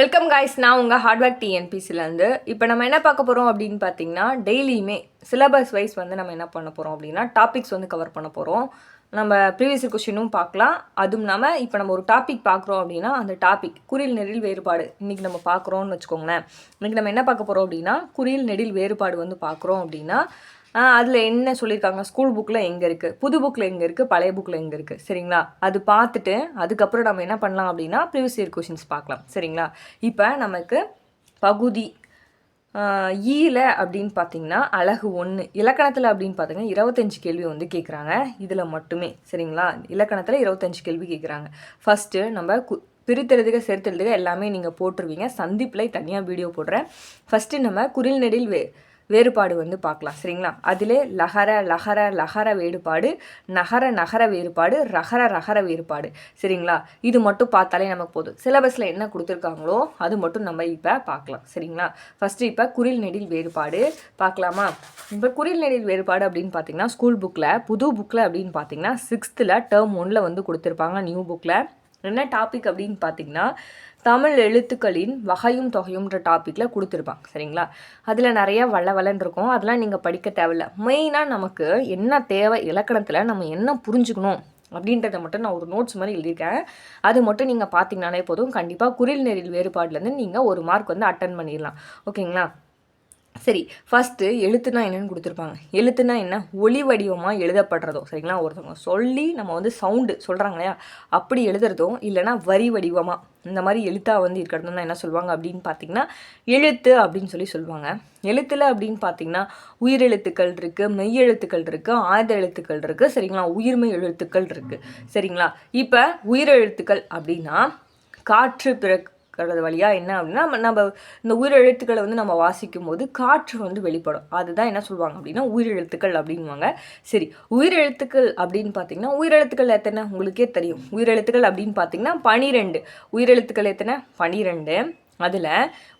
Welcome guys நான் உங்கள் hardware டிஎன்பிசிலேருந்து இப்போ நம்ம என்ன பார்க்க போகிறோம் அப்படின்னு பார்த்தீங்கன்னா டெய்லியுமே சிலபஸ் வைஸ் வந்து நம்ம என்ன பண்ண போகிறோம் அப்படின்னா டாபிக்ஸ் வந்து கவர் பண்ண போகிறோம் நம்ம ப்ரீவியஸ் கொஷினும் பார்க்கலாம். அதுவும் இல்லாமல் இப்போ நம்ம ஒரு டாபிக் பார்க்குறோம் அப்படின்னா அந்த டாபிக் குறில் நெடில் வேறுபாடு இன்றைக்கி நம்ம பார்க்குறோம்னு வச்சுக்கோங்களேன். இன்றைக்கி நம்ம என்ன பார்க்க போகிறோம் அப்படின்னா குறில் நெடில் வேறுபாடு வந்து பார்க்குறோம் அப்படின்னா அதில் என்ன சொல்லியிருக்காங்க ஸ்கூல் புக்கில் எங்கே இருக்குது புது புக்கில் எங்கே இருக்குது பழைய புக்கில் எங்கே இருக்குது சரிங்களா? அது பார்த்துட்டு அதுக்கப்புறம் நம்ம என்ன பண்ணலாம் அப்படின்னா ப்ரீவியஸ் இயர் கொஷின்ஸ் பார்க்கலாம். சரிங்களா? இப்போ நமக்கு பகுதி ஈல அப்படின்னு பார்த்தீங்கன்னா அழகு ஒன்று இலக்கணத்தில் அப்படின்னு பார்த்தீங்கன்னா இருபத்தஞ்சு கேள்வி வந்து கேட்குறாங்க இதில் மட்டுமே. சரிங்களா? இலக்கணத்தில் இருபத்தஞ்சு கேள்வி கேட்குறாங்க ஃபஸ்ட்டு நம்ம கு பிரித்தெழுதுக சேர்த்தெழுதுக எல்லாமே நீங்கள் போட்டுருவீங்க. சந்திப்பில் தனியாக வீடியோ போடுறேன். ஃபஸ்ட்டு நம்ம குரில் நெடில் வே வேறுபாடு வந்து பார்க்கலாம் சரிங்களா? அதிலே லகர லகர லகர வேறுபாடு நகர நகர வேறுபாடு ரகர ரகர வேறுபாடு சரிங்களா? இது மட்டும் பார்த்தாலே நமக்கு போதும். சிலபஸில் என்ன கொடுத்துருக்காங்களோ அது மட்டும் நம்ம இப்போ பார்க்கலாம் சரிங்களா? ஃபஸ்ட்டு இப்போ குரில் நெடில் வேறுபாடு பார்க்கலாமா? இப்போ குரில் நெடில் வேறுபாடு அப்படின்னு பார்த்தீங்கன்னா ஸ்கூல் புக்கில் புது புக்கில் அப்படின்னு பார்த்தீங்கன்னா சிக்ஸ்த்தில் டேர்ம் ஒன்றில் வந்து கொடுத்துருப்பாங்க நியூ புக்கில் என்ன டாபிக் அப்படின்னு பார்த்தீங்கன்னா தமிழ் எழுத்துக்களின் வகையும் தொகையும்ன்ற டாப்பிக்கில் கொடுத்துருப்பாங்க சரிங்களா? அதில் நிறைய வள வளன்னு இருக்கும். அதெல்லாம் நீங்கள் படிக்க தேவையில்ல. மெயினாக நமக்கு என்ன தேவை இலக்கணத்தில் நம்ம என்ன புரிஞ்சுக்கணும் அப்படின்றத மட்டும் நான் ஒரு நோட்ஸ் மாதிரி எழுதியிருக்கேன். அது மட்டும் நீங்கள் பார்த்தீங்கன்னாலே போதும். கண்டிப்பாக குரில் நெறில் வேறுபாடுலேருந்து நீங்கள் ஒரு மார்க் வந்து அட்டன் பண்ணிடலாம். ஓகேங்களா சரி ஃபஸ்ட்டு எழுத்துனா என்னென்னு கொடுத்துருப்பாங்க. எழுத்துனா என்ன? ஒளி வடிவமாக எழுதப்படுறதோ சரிங்களா? ஒருத்தவங்க சொல்லி நம்ம வந்து சவுண்டு சொல்கிறாங்க இல்லையா? அப்படி எழுதுறதோ இல்லைனா வரி வடிவமாக இந்த மாதிரி எழுத்தாக வந்து இருக்கிறது தான் என்ன சொல்லுவாங்க அப்படின்னு பார்த்தீங்கன்னா எழுத்து அப்படின்னு சொல்லி சொல்லுவாங்க. எழுத்தில் அப்படின்னு பார்த்தீங்கன்னா உயிரெழுத்துக்கள் இருக்குது மெய் எழுத்துக்கள் இருக்குது ஆயுத எழுத்துக்கள் இருக்குது சரிங்களா? உயிர்மெய் எழுத்துக்கள் இருக்குது சரிங்களா? இப்போ உயிரெழுத்துக்கள் அப்படின்னா காற்று பிறகு இருக்கிறது வழியாக என்ன அப்படின்னா நம்ம நம்ம இந்த உயிரெழுத்துக்களை வந்து நம்ம வாசிக்கும் போது காற்று வந்து வெளிப்படும். அதுதான் என்ன சொல்லுவாங்க அப்படின்னா உயிரெழுத்துக்கள் அப்படின்வாங்க சரி உயிரெழுத்துக்கள் அப்படின்னு பார்த்தீங்கன்னா உயிரெழுத்துக்கள் எத்தனை? உங்களுக்கே தெரியும். உயிரெழுத்துக்கள் அப்படின்னு பார்த்தீங்கன்னா பனிரெண்டு. உயிரெழுத்துக்கள் எத்தனை? பனிரெண்டு. அதில்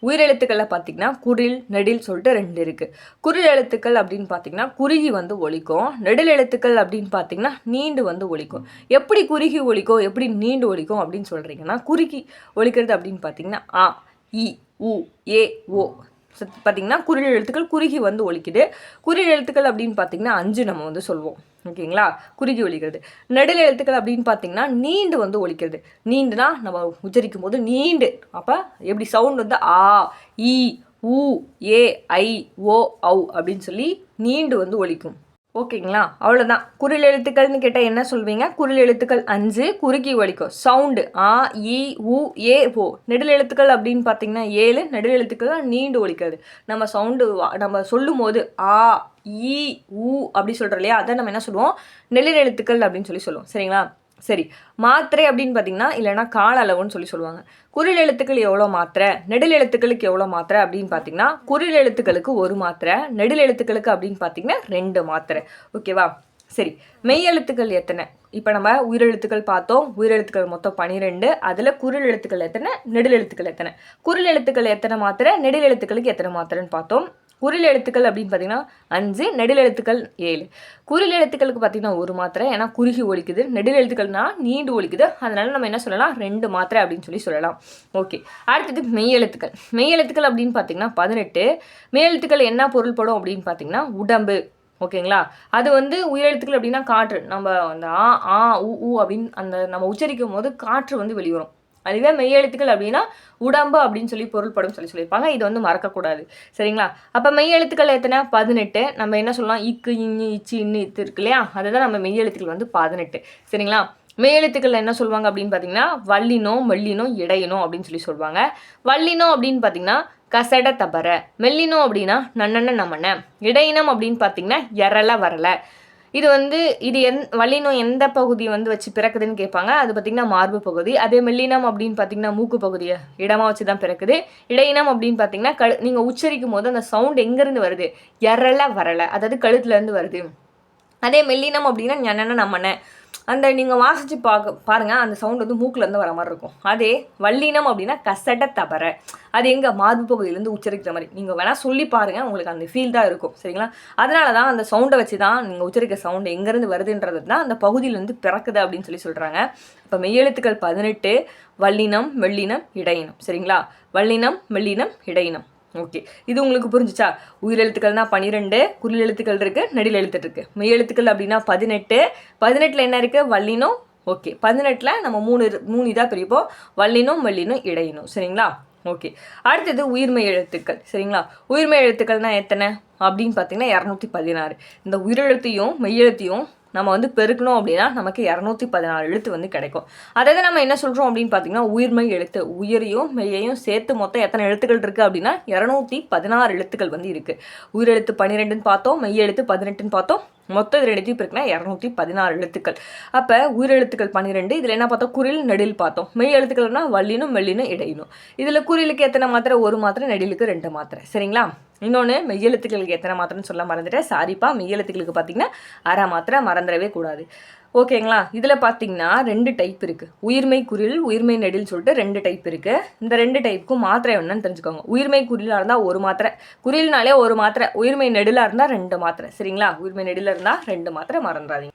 உயிரெழுத்துக்களில் பார்த்திங்கன்னா குரில் நெடில் சொல்லிட்டு ரெண்டு இருக்குது குரில் எழுத்துக்கள் அப்படின்னு பார்த்திங்கன்னா குறுகி வந்து ஒழிக்கும் நெடில் எழுத்துக்கள் அப்படின்னு பார்த்திங்கன்னா நீண்டு வந்து ஒழிக்கும் எப்படி குறுகி ஒழிக்கும் எப்படி நீண்டு ஒழிக்கும் அப்படின்னு சொல்கிறீங்கன்னா குறுகி ஒழிக்கிறது அப்படின்னு பார்த்திங்கன்னா ஆ இ உ ஏ ஓ பார்த்திங்கன்னா குரில் எழுத்துக்கள் குறுகி வந்து ஒழிக்குது குரில் எழுத்துக்கள் அப்படின்னு பார்த்திங்கன்னா அஞ்சு நம்ம வந்து சொல்வோம். ஓகேங்களா? குறுகி ஒழிக்கிறது நெடில் எழுத்துக்கள் அப்படின்னு பார்த்தீங்கன்னா நீண்டு வந்து ஒழிக்கிறது நீண்டுனா நம்ம உச்சரிக்கும் போது நீண்டு. அப்போ எப்படி சவுண்ட் வந்து ஆ இ உ ஏ ஐ ஓ ஔ அப்படின்னு சொல்லி நீண்டு வந்து ஒழிக்கும் ஓகேங்களா? அவ்வளோதான் குரில் எழுத்துக்கள்னு கேட்டால் என்ன சொல்வீங்க? குரில் எழுத்துக்கள் அஞ்சு குறுக்கி ஒழிக்கும் சவுண்டு ஆ இ உ ஏ ஓ. நெடில் எழுத்துக்கள் அப்படின்னு பார்த்தீங்கன்னா ஏழு நெடில் எழுத்துக்கள் நீண்டு ஒழிக்கிறது நம்ம சவுண்டு நம்ம சொல்லும் போது ஆ இ உ அப்படி சொல்கிறோம் இல்லையா? அதை நம்ம என்ன சொல்லுவோம்? நெல்லில் எழுத்துக்கள் அப்படின்னு சொல்லி சொல்லுவோம். சரிங்களா? சரி மாத்திரை அப்படின்னு பார்த்தீங்கன்னா இல்லைனா கால அளவுன்னு சொல்லி சொல்லுவாங்க. குரில் எழுத்துக்கள் எவ்வளோ மாத்திரை? நெடில் எழுத்துக்களுக்கு எவ்வளோ மாத்திரை அப்படின்னு பார்த்தீங்கன்னா குரில் எழுத்துக்களுக்கு ஒரு மாத்திரை நெடில் எழுத்துக்களுக்கு அப்படின்னு பார்த்தீங்கன்னா ரெண்டு மாத்திரை. ஓகேவா சரி மெய் எழுத்துக்கள் எத்தனை? இப்போ நம்ம உயிரெழுத்துக்கள் பார்த்தோம். உயிரெழுத்துக்கள் மொத்தம் பனிரெண்டு. அதில் குரில் எழுத்துக்கள் எத்தனை? நெடில் எழுத்துக்கள் எத்தனை? குரில் எழுத்துக்கள் எத்தனை மாத்திரை? நெடில் எழுத்துக்களுக்கு எத்தனை மாத்திரைன்னு பார்த்தோம். குரில் எழுத்துக்கள் அப்படின்னு பார்த்தீங்கன்னா அஞ்சு நெடில் எழுத்துக்கள் ஏழு. குரில் எழுத்துக்களுக்கு பார்த்தீங்கன்னா ஒரு மாத்திரை ஏன்னா குறுகி ஒழிக்குது நெடில் எழுத்துக்கள்னா நீண்டு ஒழிக்குது அதனால நம்ம என்ன சொல்லலாம்? ரெண்டு மாத்திரை அப்படின்னு சொல்லி சொல்லலாம். ஓகே. அடுத்தது மெய் எழுத்துக்கள். மெய் எழுத்துக்கள் அப்படின்னு பார்த்தீங்கன்னா பதினெட்டு. மெய் எழுத்துக்கள் என்ன பொருள்படும் அப்படின்னு பார்த்தீங்கன்னா உடம்பு. ஓகேங்களா? அது வந்து உயிரெழுத்துக்கள் அப்படின்னா காற்று. நம்ம அந்த ஆ ஆ உ அப்படின்னு அந்த நம்ம உச்சரிக்கும் போது காற்று வந்து வெளிவரும். அதுவே மெய்யெழுத்துக்கள் அப்படின்னா உடம்பு அப்படின்னு சொல்லி பொருள்படும் சொல்லி சொல்லியிருப்பாங்க. இது வந்து மறக்கக்கூடாது. சரிங்களா? அப்போ மெய்யெழுத்துக்கள் எத்தனை? பதினெட்டு. நம்ம என்ன சொல்லலாம்? இக்கு இன்னு இச்சு இன்னு இத்து இருக்கு இல்லையா? அதுதான் நம்ம மெய்யெழுத்துக்கள் வந்து பதினெட்டு. சரிங்களா? மெய்யெழுத்துக்கள் என்ன சொல்லுவாங்க அப்படின்னு பார்த்தீங்கன்னா வள்ளினோ மெல்லினோ இடையினோ அப்படின்னு சொல்லி சொல்லுவாங்க. வள்ளினோ அப்படின்னு பார்த்தீங்கன்னா கசட தபர. மெல்லினோ அப்படின்னா நன்னண்ண நம்மண்ண இடையினம் அப்படின்னு பார்த்தீங்கன்னா எரல வரலை இது வந்து இது எந் வல்லினம் எந்த பகுதி வந்து வச்சு பிறக்குதுன்னு கேட்பாங்க அது பார்த்திங்கன்னா மார்பு பகுதி. அதே மெல்லினம் அப்படின்னு பார்த்தீங்கன்னா மூக்கு பகுதியை இடமாக வச்சு தான் பிறக்குது. இடையினம் அப்படின்னு பார்த்தீங்கன்னா கழு நீங்கள் உச்சரிக்கும் போது அந்த சவுண்ட் எங்கேருந்து வருது? எறலை வரலை அதாவது கழுத்துலேருந்து வருது. அதே மெல்லினம் அப்படின்னா ஞனன நம்மன அந்த நீங்கள் வாசித்து பார்க்க பாருங்கள் அந்த சவுண்ட் வந்து மூக்குலேருந்து வர மாதிரி இருக்கும். அதே வல்லினம் அப்படின்னா கசட தபர அது எங்கே மார்பு பகுதியிலேருந்து உச்சரிக்கிற மாதிரி. நீங்கள் வேணால் சொல்லி பாருங்கள் உங்களுக்கு அந்த ஃபீல் தான் இருக்கும். சரிங்களா? அதனால தான் அந்த சவுண்டை வச்சு தான் நீங்கள் உச்சரிக்க சவுண்டு எங்கேருந்து வருதுன்றது தான் அந்த பகுதியிலேருந்து பிறக்குது அப்படின்னு சொல்லி சொல்கிறாங்க இப்போ மெய்யெழுத்துக்கள் பதினெட்டு வல்லினம் வெள்ளினம் இடையினம். சரிங்களா? வல்லினம் மெல்லினம் இடையினம். ஓகே இது உங்களுக்கு புரிஞ்சுச்சா? உயிரெழுத்துக்கள்னா பன்னிரெண்டு குரில் எழுத்துக்கள் இருக்குது நடில் எழுத்துட்டு இருக்குது மெய் எழுத்துக்கள் அப்படின்னா பதினெட்டு. பதினெட்டில் என்ன இருக்குது வல்லினம் ஓகே பதினெட்டில் நம்ம மூணு இரு- மூணு இதாக பிரிப்போம். வல்லினும் வள்ளினும் இடையணும் சரிங்களா? ஓகே அடுத்தது உயிர்மெய் எழுத்துக்கள். சரிங்களா? உயிர்மெய் எழுத்துக்கள்னா எத்தனை? அப்படின்னு பார்த்தீங்கன்னா இரநூத்தி பதினாறு. இந்த உயிரெழுத்தையும் மெய்யெழுத்தையும் நம்ம வந்து பெருக்கணும் அப்படின்னா நமக்கு இரநூத்தி பதினாறு எழுத்து வந்து கிடைக்கும். அதாவது நம்ம என்ன சொல்கிறோம் அப்படின்னு பார்த்தீங்கன்னா உயிர்மை எழுத்து உயிரையும் மெய்யையும் சேர்த்து மொத்தம் எத்தனை எழுத்துக்கள் இருக்குது அப்படின்னா இரநூத்தி பதினாறு எழுத்துக்கள் வந்து இருக்குது உயிரெழுத்து பன்னிரெண்டுன்னு பார்த்தோம் மெய் எழுத்து பதினெட்டுன்னு பார்த்தோம் மொத்தம் இது ரெண்டுத்தையும் பிறகுனா இரநூத்தி பதினாறு எழுத்துக்கள். அப்போ உயிரெழுத்துக்கள் பன்னிரெண்டு இதில் என்ன பார்த்தோம்? குரில் நெடில் பார்த்தோம். மெய் எழுத்துக்கள்னா வல்லினும் மெல்லினும் இடையினும். இதில் குறிலுக்கு எத்தனை மாத்திரை? ஒரு மாத்திரை நெடிலுக்கு ரெண்டு மாத்திரை. சரிங்களா? இன்னொன்று மெய்யெழுத்துக்களுக்கு எத்தனை மாத்திரைன்னு சொல்ல மறந்துட்டேன். சாரிப்பா மெய்யெழுத்துக்களுக்கு பார்த்தீங்கன்னா அரை மாத்திரை மறந்துடவே கூடாது. ஓகேங்களா? இதில் பார்த்தீங்கன்னா ரெண்டு டைப் இருக்குது உயிர்மை குரில் உயிர்மை நெடில் சொல்லிட்டு ரெண்டு டைப் இருக்குது இந்த ரெண்டு டைப்புக்கும் மாத்திரை என்னன்னு தெரிஞ்சுக்கோங்க. உயிர்மை குரிலாக இருந்தால் ஒரு மாத்திரை குரில்னாலே ஒரு மாத்திரை உயிர்மை நெடிலாக இருந்தால் ரெண்டு மாத்திரை. சரிங்களா? உயிர்மை நெடில இருந்தால் ரெண்டு மாத்திரை மறந்துடாதீங்க.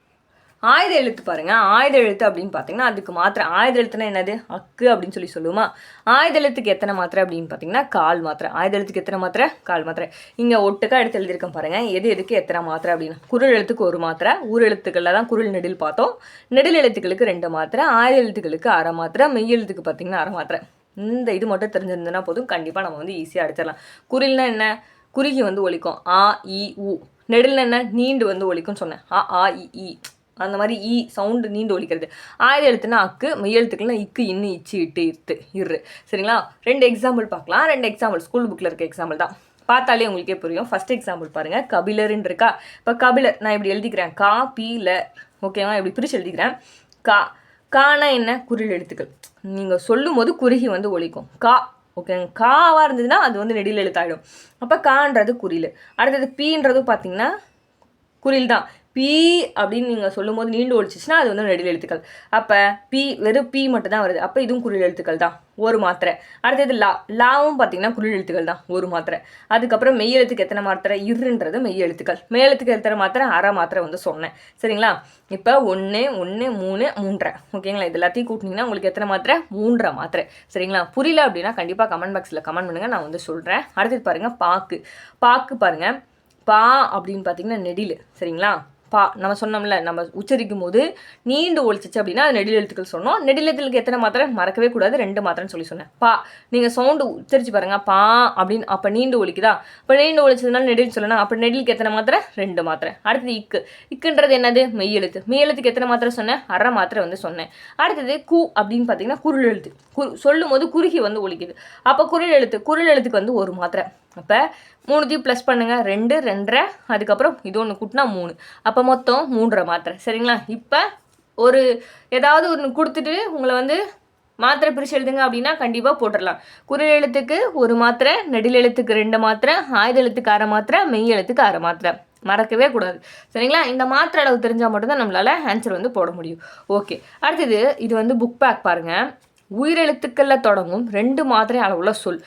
ஆயுத எழுத்து பாருங்க. ஆயுத எழுத்து அப்படின்னு பார்த்தீங்கன்னா அதுக்கு மாத்திரை ஆயுத எழுத்துனா என்னது? அக்கு அப்படின்னு சொல்லி சொல்லுவோமா? ஆயுத எழுத்துக்கு எத்தனை மாத்திரை அப்படின்னு பார்த்தீங்கன்னா கால் மாத்திரை. ஆயுத எழுத்துக்கு எத்தனை மாத்திரை? கால் மாத்திரை. இங்கே ஒட்டுக்கா எடுத்து எழுதியிருக்கேன் பாருங்க. எது எதுக்கு எத்தனை மாத்திரை அப்படின்னு? குரல் எழுத்துக்கு ஒரு மாத்திரை ஊர் எழுத்துக்களில் தான் குரல் நெடில் பார்த்தோம். நெடில் எழுத்துக்களுக்கு ரெண்டு மாத்திரை ஆயுத எழுத்துக்களுக்கு அரை மாத்திரை மெய் எழுத்துக்கு பார்த்தீங்கன்னா அரை மாத்திரை. இந்த இது மட்டும் தெரிஞ்சிருந்ததுன்னா போதும். கண்டிப்பாக நம்ம வந்து ஈஸியாக அடிச்சிடலாம். குரில்னா என்ன? குறுகி வந்து ஒலிக்கும். ஆ இ உ. நெடில் என்ன? நீண்டு வந்து ஒலிக்கும்னு சொன்னேன். ஆ ஆ இ. அந்த மாதிரி ஈ சவுண்டு நீண்டு ஒழிக்கிறது ஆயுத எழுத்துனா அக்கு மெய் எழுத்துக்கள்னா இக்கு இன்னு இச்சு இட்டு இத்து இரு சரிங்களா? ரெண்டு எக்ஸாம்பிள் பார்க்கலாம். ரெண்டு எக்ஸாம்பிள் ஸ்கூல் புக்கில் இருக்க எக்ஸாம்பிள் தான். பார்த்தாலே உங்களுக்கே புரியும். ஃபர்ஸ்ட் எக்ஸாம்பிள் பாருங்கள் கபிலருன்னு இருக்கா? இப்போ கபிலர் நான் இப்படி எழுதிக்கிறேன். கா பீல ஓகேவா இப்படி பிரித்து எழுதிக்கிறேன். கா. கானா என்ன? குரில் எழுத்துக்கள். நீங்கள் சொல்லும் போது குறுகி வந்து ஒழிக்கும் கா. ஓகே காவாக இருந்ததுன்னா அது வந்து நெடியில் எழுத்தாயிடும். அப்போ கான்றது குறியில் அடுத்தது பீன்றது பார்த்தீங்கன்னா குறில் தான். பி அப்படின்னு நீங்கள் சொல்லும்போது நீண்டு ஒழிச்சிச்சுன்னா அது வந்து நெடில் எழுத்துக்கள். அப்போ பி வெறும் பி மட்டும் தான் வருது. அப்போ இதுவும் குறில் எழுத்துக்கள் தான். ஒரு மாத்திரை. அடுத்தது லா லாவும் பார்த்தீங்கன்னா குறில் எழுத்துக்கள் தான். ஒரு மாத்திரை. அதுக்கப்புறம் மெய் எழுத்துக்கு எத்தனை மாத்திரை? இருன்றது மெய் எழுத்துக்கள். மெய் எழுத்துக்கு எத்தனை மாத்திரை? அரை மாத்திரை வந்து சொன்னேன். சரிங்களா? இப்போ ஒன்று ஒன்று மூணு மூன்றரை. ஓகேங்களா? இது எல்லாத்தையும் கூட்டினீங்கன்னா உங்களுக்கு எத்தனை மாத்திரை? மூன்றரை மாத்திரை. சரிங்களா? புரியல அப்படின்னா கண்டிப்பாக கமெண்ட் பாக்ஸில் கமெண்ட் பண்ணுங்கள் நான் வந்து சொல்கிறேன் அடுத்தது பாருங்கள் பாக்கு. பாக்கு பாருங்கள் பா அப்படின்னு பார்த்தீங்கன்னா நெடில். சரிங்களா? பா நம்ம சொன்னோம்ல நம்ம உச்சரிக்கும் போது நீண்டு ஒழிச்சிச்சு அப்படின்னா அது நெடில் எழுத்துக்கள் சொன்னோம். நெடில் எழுத்துக்களுக்கு எத்தனை மாத்திரை? மறக்கவே கூடாது. ரெண்டு மாத்திரைன்னு சொல்லி சொன்னேன். பா நீங்கள் சவுண்டு உச்சரிச்சு பாருங்கள் பா அப்படின்னு அப்போ நீண்டு ஒழிக்குதா? இப்போ நீண்டு ஒழிச்சதுனால நெடில் சொல்லணும். அப்போ நெடிலுக்கு எத்தனை மாத்திரை? ரெண்டு மாத்திரை. அடுத்தது இக்கு. இக்குன்றது என்னது? மெய் எழுத்து. மெய் எழுத்துக்கு எத்தனை மாத்திரை சொன்னேன்? அரை மாத்திரை வந்து சொன்னேன். அடுத்தது கு அப்படின்னு பார்த்தீங்கன்னா குரல் எழுத்து. குரு சொல்லும் போது குறுகி வந்து ஒழிக்குது. அப்போ குரல் எழுத்து குரல் எழுத்துக்கு வந்து ஒரு மாத்திரை. அப்போ மூணுத்தையும் ப்ளஸ் பண்ணுங்கள் ரெண்டு ரெண்டரை அதுக்கப்புறம் இது ஒன்று கூட்டினா மூணு. அப்போ மொத்தம் மூன்றரை மாத்திரை. சரிங்களா? இப்போ ஒரு ஏதாவது ஒன்று கொடுத்துட்டு உங்களை வந்து மாத்திரை பிரித்து எழுதுங்க அப்படின்னா கண்டிப்பாக போட்டுடலாம். குரல் எழுத்துக்கு ஒரு மாத்திரை நெடில் எழுத்துக்கு ரெண்டு மாத்திரை ஆயுத எழுத்துக்கு அரை மாத்திரை மெய் எழுத்துக்கு அரை மாத்திரை. மறக்கவே கூடாது. சரிங்களா? இந்த மாத்திரை அளவு தெரிஞ்சால் மட்டும்தான் நம்மளால் ஆன்சர் வந்து போட முடியும். ஓகே அடுத்தது இது வந்து புக் பேக் பாருங்கள் உயிரெழுத்துக்களில் தொடங்கும் ரெண்டு மாத்திரை அளவுள்ள சொல்.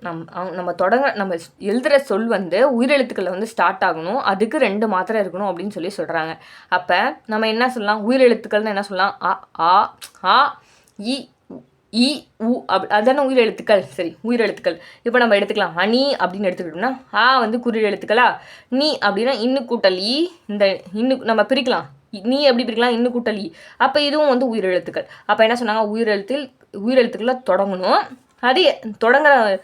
நம் அவங்க- நம்ம தொடங்க நம்ம எழுதுகிற சொல் வந்து உயிரெழுத்துக்களில் வந்து ஸ்டார்ட் ஆகணும். அதுக்கு ரெண்டு மாத்திரை இருக்கணும் அப்படின்னு சொல்லி சொல்கிறாங்க அப்போ நம்ம என்ன சொல்லலாம்? உயிரெழுத்துக்கள்னு என்ன சொல்லலாம்? அ ஆ ஆ இ இ உ அப் அதான உயிரெழுத்துக்கள்? சரி உயிரெழுத்துக்கள். இப்போ நம்ம எடுத்துக்கலாம். அணி அப்படின்னு எடுத்துக்கிட்டோம்னா ஆ வந்து குறில் எழுத்துக்களா நீ அப்படின்னா இன்னு கூட்டல் இ இந்த இன்னு நம்ம பிரிக்கலாம். இ- நீ எப்படி பிரிக்கலாம்? இன்னு கூட்டல் இ. அப்போ இதுவும் வந்து உயிரெழுத்துக்கள். அப்போ என்ன சொன்னாங்க? உயிரெழுத்தில் உயிரெழுத்துக்களை தொடங்கணும். அது தொடங்குற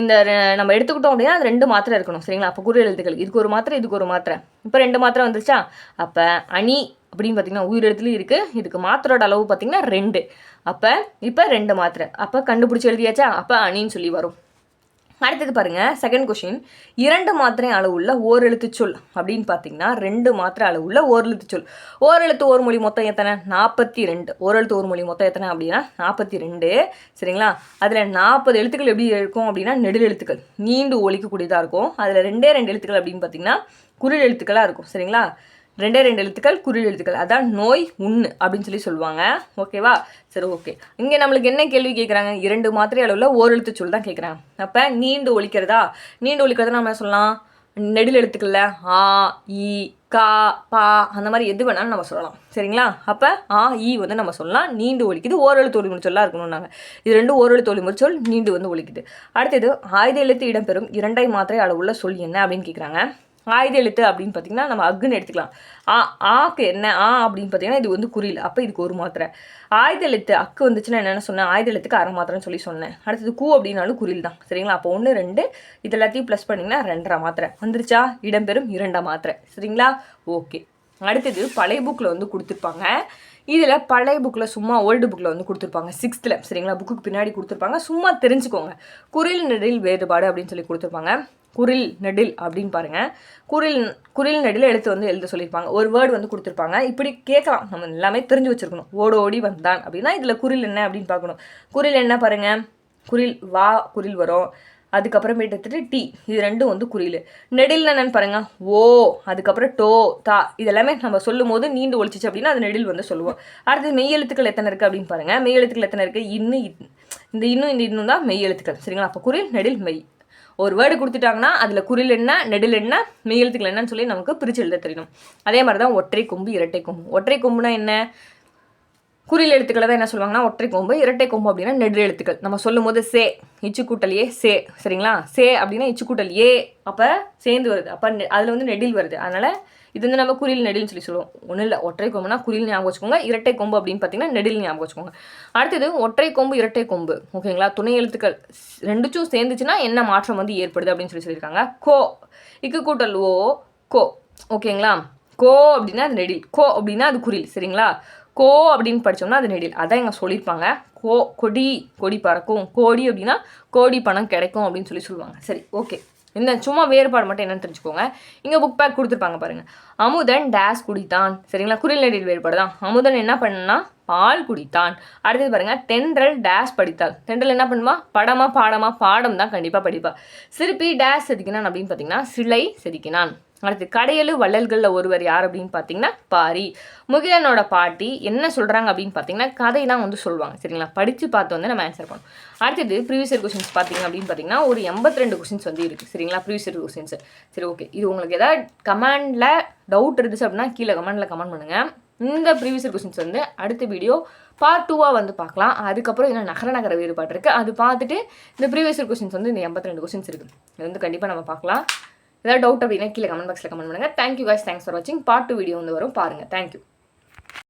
இந்த நம்ம எடுத்துக்கிட்டோம் அப்படின்னா அது ரெண்டு மாத்திரை இருக்கணும் சரிங்களா? அப்போ குறி எழுத்துக்கள். இதுக்கு ஒரு மாத்திரை இதுக்கு ஒரு மாத்திரை. இப்போ ரெண்டு மாத்திரை வந்துருச்சா? அப்போ அணி அப்படின்னு பார்த்தீங்கன்னா உயிரெழுத்துலையும் இருக்குது இதுக்கு மாத்திரோட அளவு பார்த்தீங்கன்னா ரெண்டு. அப்போ இப்போ ரெண்டு மாத்திரை. அப்போ கண்டுபிடிச்சி எழுதியாச்சா? அப்போ அணின்னு சொல்லி வரும். அடுத்தது பாருங்க செகண்ட் கொஷின் இரண்டு மாத்திரை அளவுள்ள ஓரெழுத்து சொல் அப்படின்னு பார்த்தீங்கன்னா ரெண்டு மாத்திரை அளவுள்ள ஓரெழுத்து சொல். ஓரெழுத்து ஒரு மொழி மொத்தம் எத்தனை? நாற்பத்தி ரெண்டு ஓரெழுத்து ஒரு மொழி மொத்தம் எத்தனை அப்படின்னா நாற்பத்தி ரெண்டு சரிங்களா? அதில் நாற்பது எழுத்துக்கள் எப்படி இருக்கும் அப்படின்னா நெடில் எழுத்துக்கள். நீண்டு ஒழிக்கக்கூடியதாக இருக்கும். அதில் ரெண்டே ரெண்டு எழுத்துக்கள் அப்படின்னு பார்த்தீங்கன்னா குறில் எழுத்துக்களாக இருக்கும். சரிங்களா? ரெண்டே ரெண்டு எழுத்துக்கள் குரில் எழுத்துக்கள். அதான் நோய் உண்ணு அப்படின்னு சொல்லி சொல்லுவாங்க. ஓகேவா சரி ஓகே இங்கே நம்மளுக்கு என்ன கேள்வி கேட்குறாங்க இரண்டு மாத்திரை அளவில் ஓர் எழுத்து சொல் தான் கேட்குறாங்க அப்போ நீண்டு ஒழிக்கிறதா? நீண்டு ஒழிக்கிறதா நம்ம சொல்லலாம்? நெடில் எழுத்துக்கள்ல ஆ இ கா பா அந்த மாதிரி எது வேணாலும் நம்ம சொல்லலாம். சரிங்களா? அப்போ ஆ இ வந்து நம்ம சொல்லலாம். நீண்டு ஒழிக்குது ஓரெழுத்து ஒளி சொல்லாக இருக்கணும் நாங்கள் இது ரெண்டும் ஓரெழுத்து ஒளி சொல் நீண்டு வந்து ஒழிக்குது. அடுத்தது ஆயுத எழுத்து இடம்பெறும் இரண்டை மாத்திரை அளவுள்ள சொல் என்ன அப்படின்னு கேட்குறாங்க ஆயுத எழுத்து அப்படின்னு பார்த்தீங்கன்னா நம்ம அக்குன்னு எடுத்துக்கலாம். ஆ ஆக்கு என்ன? ஆ அப்படின்னு பார்த்தீங்கன்னா இது வந்து குறில் அப்போ இதுக்கு ஒரு மாத்திரை. ஆயுத எழுத்து அக்கு வந்துச்சுன்னா என்னென்ன சொன்னேன். ஆயுத எழுத்துக்கு அரை மாத்திரைன்னு சொல்லி சொன்னேன். அடுத்தது கூ அப்படின்னாலும் குறில் தான். சரிங்களா? அப்போ ஒன்று ரெண்டு இது எல்லாத்தையும் ப்ளஸ் பண்ணிங்கன்னா ரெண்டரை மாத்திரை. வந்துருச்சா? இடம்பெறும் இரண்டாம் மாத்திரை. சரிங்களா? ஓகே. அடுத்தது பழைய புக்கில் வந்து கொடுத்துருப்பாங்க. இதில் பழைய புக்கில் சும்மா ஓல்டு புக்கில் வந்து கொடுத்துருப்பாங்க. சிக்ஸ்த்தில் சரிங்களா? புக்குக்கு பின்னாடி கொடுத்துருப்பாங்க. சும்மா தெரிஞ்சுக்கோங்க. குரில் நெடில் வேறுபாடு அப்படின்னு சொல்லி கொடுத்துருப்பாங்க. குரில் நெடில் அப்படின்னு பாருங்கள் குரில் குரில் நெடில் எழுத்து வந்து எழுத சொல்லியிருப்பாங்க. ஒரு வேர்டு வந்து கொடுத்துருப்பாங்க. இப்படி கேட்கலாம். நம்ம எல்லாமே தெரிஞ்சு வச்சுருக்கணும். ஓட ஓடி வந்தான் அப்படின்னா இதில் குரில் என்ன அப்படின்னு பார்க்கணும். குரில் என்ன பாருங்கள் குரில் வா குரில் வரும். அதுக்கப்புறமேட்டு எடுத்துட்டு டி. இது ரெண்டும் வந்து குறியில் நெடில் என்னன்னு பாருங்க. ஓ அதுக்கப்புறம் டோ தா. இதெல்லாமே நம்ம சொல்லும் போது நீண்டு ஒழிச்சிச்சு அப்படின்னா அது நெடில் வந்து சொல்லுவோம். அடுத்து மெய் எழுத்துக்கள் எத்தனை இருக்குது அப்படின்னு பாருங்க. மெய் எழுத்துக்கள் எத்தனை இருக்குது இன்னும் இந்த இன்னும் இந்த இன்னும் தான் மெய் எழுத்துக்கள். சரிங்களா? அப்போ குறில் நெடில் மெய். ஒரு வேர்டு கொடுத்துட்டாங்கன்னா அதில் குரில் என்ன நெடில் என்ன மெய்யெழுத்துக்கள் என்னன்னு சொல்லி நமக்கு பிரித்து எழுத தெரியணும் அதே மாதிரி தான் ஒற்றை கொம்பு இரட்டை கொம்பு. ஒற்றை கொம்புனா என்ன? குறில் எழுத்துக்களை தான் என்ன சொல்லுவாங்கன்னா ஒற்றை கொம்பு இரட்டை கொம்பு அப்படின்னா நெடு எழுத்துக்கள். நம்ம சொல்லும் போது சே இச்சு கூட்டல் ஏ சே சரிங்களா? சே அப்படின்னா இச்சு கூட்டல் ஏ அப்போ சேர்ந்து வருது. அப்போ அதில் வந்து நெடில் வருது. அதனால் இது வந்து நம்ம குரில் நெடில்னு சொல்லி சொல்லுவோம். ஒன்றும் இல்லை ஒற்றை கொம்புனா குரில் ஞாபகம் வச்சுக்கோங்க இரட்டை கொம்பு அப்படின்னு பார்த்தீங்கன்னா நெடில் ஞாபகம் வச்சுக்கோங்க. அடுத்தது ஒற்றை கொம்பு இரட்டை கொம்பு. ஓகேங்களா? துணை எழுத்துக்கள் ரெண்டுச்சும் சேர்ந்துச்சுன்னா என்ன மாற்றம் வந்து ஏற்படுது அப்படின்னு சொல்லி சொல்லியிருக்காங்க. கோ. இக்கு கூட்டல் ஓ கோ. ஓகேங்களா? கோ அப்படின்னா அது நெடில். கோ அப்படின்னா அது குரில். சரிங்களா? கோ அப்படின்னு படித்தோம்னா அது நெடில். அதான் எங்கள் சொல்லியிருப்பாங்க. கோ கொடி கொடி பறக்கும். கோடி அப்படின்னா கோடி பணம் கிடைக்கும் அப்படின்னு சொல்லி சொல்லுவாங்க. சரி ஓகே. இந்த சும்மா வேறுபாடு மட்டும் என்னன்னு தெரிஞ்சுக்கோங்க. இங்கே புக் பேக் கொடுத்துருப்பாங்க பாருங்கள் அமுதன் டேஸ் குடித்தான். சரிங்களா? குரில் நடிகர் வேறுபாடு தான். அமுதன் என்ன பண்ணுன்னா பால் குடித்தான். அடுத்தது பாருங்கள் தென்றல் டேஸ் படித்தாள். தென்றல் என்ன பண்ணுவா? படமா பாடமா பாடம் தான் கண்டிப்பாக படிப்பா. சிற்பி டேஸ் செதுக்கினான் அப்படின்னு பார்த்தீங்கன்னா சிலை செதுக்கினான். அடுத்து கடையலு வள்ளல்களில் ஒருவர் யார் அப்படின்னு பார்த்தீங்கன்னா பாரி. முகிலனோட பாட்டி என்ன சொல்கிறாங்க அப்படின்னு பார்த்தீங்கன்னா கதையெல்லாம் வந்து சொல்லுவாங்க சரிங்களா? படித்து பார்த்து வந்து நம்ம ஆன்சர் பண்ணோம் அடுத்தது ப்ரீவியஸ் இயர் கொஸ்டின்ஸ் பார்த்தீங்க அப்படின்னு பார்த்தீங்கன்னா ஒரு எண்பத்தி ரெண்டு கொஸ்டின்ஸ் வந்து இருக்குது சரிங்களா? ப்ரீவியஸ் இயர் கொஸ்டின்ஸ் சரி ஓகே இது உங்களுக்கு ஏதாவது கமெண்டில் டவுட் இருந்துச்சு அப்படின்னா கீழே கமெண்டில் கமெண்ட் பண்ணுங்கள் இந்த ப்ரீவியஸ் இயர் கொஸ்டின்ஸ் வந்து அடுத்த வீடியோ பார்ட் டூவாக வந்து பார்க்கலாம். அதுக்கப்புறம் இன்னும் நகர நகர வேறுபாடு இருக்குது அது பார்த்துட்டு இந்த ப்ரீவியஸ் இயர் கொஸ்டின்ஸ் வந்து இந்த எண்பத்தி ரெண்டு கொஸ்டின்ஸ் இருக்குது இது வந்து கண்டிப்பாக நம்ம பார்க்கலாம். ஏதாவது டவுட் அப்படின்னா கீழே கமெண்ட் பாக்ஸில் கமெண்ட் பண்ணுங்கள் thank you guys. Thanks for வாட்சிங் பார்ட் டூ வீடியோ வந்து வரும். பாருங்கள் தேங்க்யூ